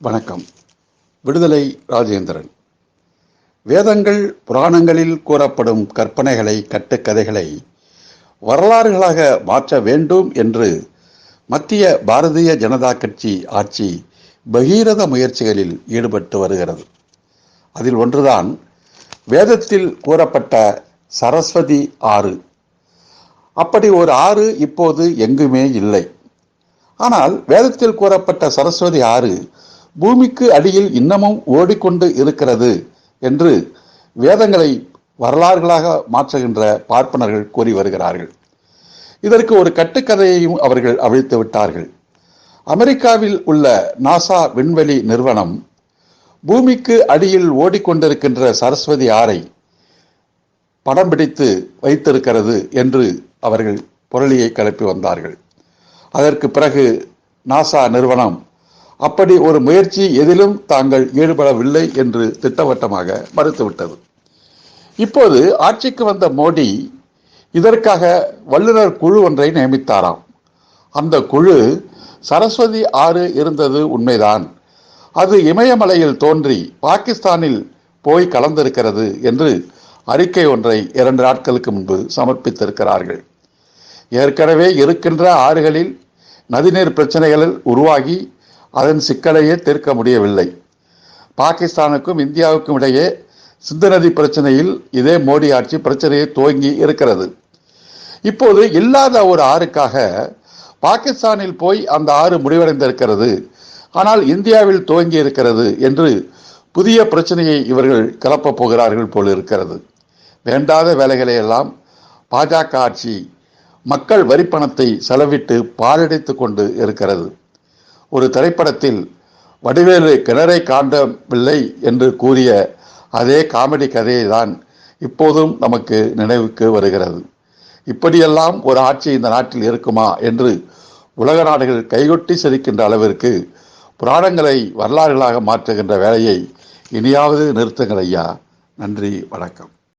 வணக்கம். விடுதலை ராஜேந்திரன். வேதங்கள் புராணங்களில் கூறப்படும் கற்பனைகளை கட்டுக்கதைகளை வரலாறுகளாக மாற்ற வேண்டும் என்று மத்திய பாரதிய ஜனதா கட்சி ஆட்சி பகீரத முயற்சிகளில் ஈடுபட்டு வருகிறது. அதில் ஒன்றுதான் வேதத்தில் கூறப்பட்ட சரஸ்வதி ஆறு. அப்படி ஒரு ஆறு இப்போது எங்குமே இல்லை. ஆனால் வேதத்தில் கூறப்பட்ட சரஸ்வதி ஆறு பூமிக்கு அடியில் இன்னமும் ஓடிக்கொண்டு இருக்கிறது என்று வேதங்களை வரலாறுகளாக மாற்றுகின்ற பார்ப்பனர்கள் கூறி வருகிறார்கள். இதற்கு ஒரு கட்டுக்கதையையும் அவர்கள் அவிழ்த்து விட்டார்கள். அமெரிக்காவில் உள்ள நாசா விண்வெளி நிறுவனம் பூமிக்கு அடியில் ஓடிக்கொண்டிருக்கின்ற சரஸ்வதி ஆறை படம் பிடித்து வைத்திருக்கிறது என்று அவர்கள் புரளியை கிளப்பி வந்தார்கள். அதற்கு பிறகு நாசா நிறுவனம் அப்படி ஒரு முயற்சி எதிலும் தாங்கள் ஈடுபடவில்லை என்று திட்டவட்டமாக மறுத்துவிட்டது. இப்போது ஆட்சிக்கு வந்த மோடி இதற்காக வல்லுநர் குழு ஒன்றை நியமித்தாராம். அந்த குழு சரஸ்வதி ஆறு இருந்தது உண்மைதான். அது இமயமலையில் தோன்றி பாகிஸ்தானில் போய் கலந்திருக்கிறது என்று அறிக்கை ஒன்றை இரண்டு நாட்களுக்கு முன்பு சமர்ப்பித்திருக்கிறார்கள். ஏற்கனவே இருக்கின்ற ஆறுகளில் நதிநீர் பிரச்சனைகளில் உருவாகி அதன் சிக்கலையே தீர்க்க முடியவில்லை. பாகிஸ்தானுக்கும் இந்தியாவுக்கும் இடையே சிந்து நதி பிரச்சனையில் இதே மோடி ஆட்சி பிரச்சனையை துவங்கி இருக்கிறது. இப்போது இல்லாத ஒரு ஆறுக்காக பாகிஸ்தானில் போய் அந்த ஆறு முடிவடைந்திருக்கிறது. ஆனால் இந்தியாவில் துவங்கி இருக்கிறது என்று புதிய பிரச்சனையை இவர்கள் கிளப்பப் போகிறார்கள் போல் இருக்கிறது. வேண்டாத வேலைகளை எல்லாம் பாஜக ஆட்சி மக்கள் வரிப்பணத்தை செலவிட்டு பாழடைத்து கொண்டு இருக்கிறது. ஒரு திரைப்படத்தில் வடிவேலு கிணறை காண்டவில்லை என்று கூறிய அதே காமெடி கதையை தான் இப்போதும் நமக்கு நினைவுக்கு வருகிறது. இப்படியெல்லாம் ஒரு ஆட்சி இந்த நாட்டில் இருக்குமா என்று உலக நாடுகள் கைகொட்டி சிரிக்கின்ற அளவிற்கு புராணங்களை வரலாறுகளாக மாற்றுகின்ற வேலையை இனியாவது நிறுத்துங்கள் ஐயா. நன்றி வணக்கம்.